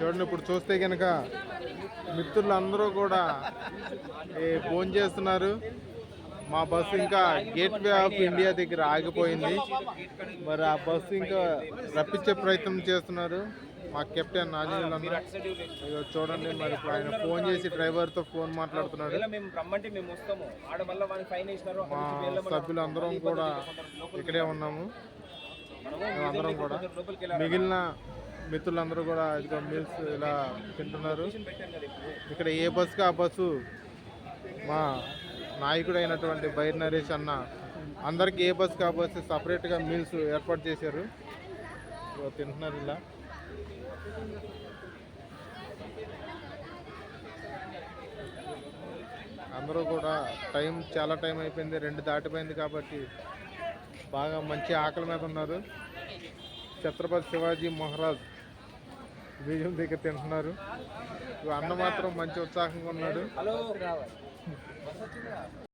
చూడండి ఇప్పుడు చూస్తే కనుక మిత్రులు అందరూ కూడా ఫోన్ చేస్తున్నారు. మా బస్సు ఇంకా గేట్ వే ఆఫ్ ఇండియా దగ్గర ఆగిపోయింది. మరి ఆ బస్సు ఇంకా రప్పించే ప్రయత్నం చేస్తున్నారు. మా కెప్టెన్ అన్న. ఇదిగో చూడండి మరి ఆయన ఫోన్ చేసి ఫోన్ మాట్లాడుతున్నాడు. మళ్ళీ వానికి ఫైన్ వేసినారు మా సభ్యులు అందరం కూడా ఇక్కడే ఉన్నాము. అందరం కూడా మిగిలిన మిత్రులందరూ కూడా ఇదిగో మీల్స్ ఇలా తింటున్నారు. ఇక్కడ ఏ బస్సుకి ఆ బస్సు మా నాయకుడు అయినటువంటి బైర్ నరేష్ అన్న అందరికీ ఏ బస్సుకి ఆ బస్సు సపరేట్గా మీల్స్ ఏర్పాటు చేశారు. తింటున్నారు ఇలా. అందరూ కూడా టైం చాలా టైం అయిపోయింది రెండు దాటిపోయింది కాబట్టి బాగా మంచి ఆకలి మీద ఉన్నారు. ఛత్రపతి శివాజీ మహారాజ్ బియ్యం దగ్గర తింటున్నారు. అన్న మాత్రం మంచి ఉత్సాహంగా ఉన్నాడు.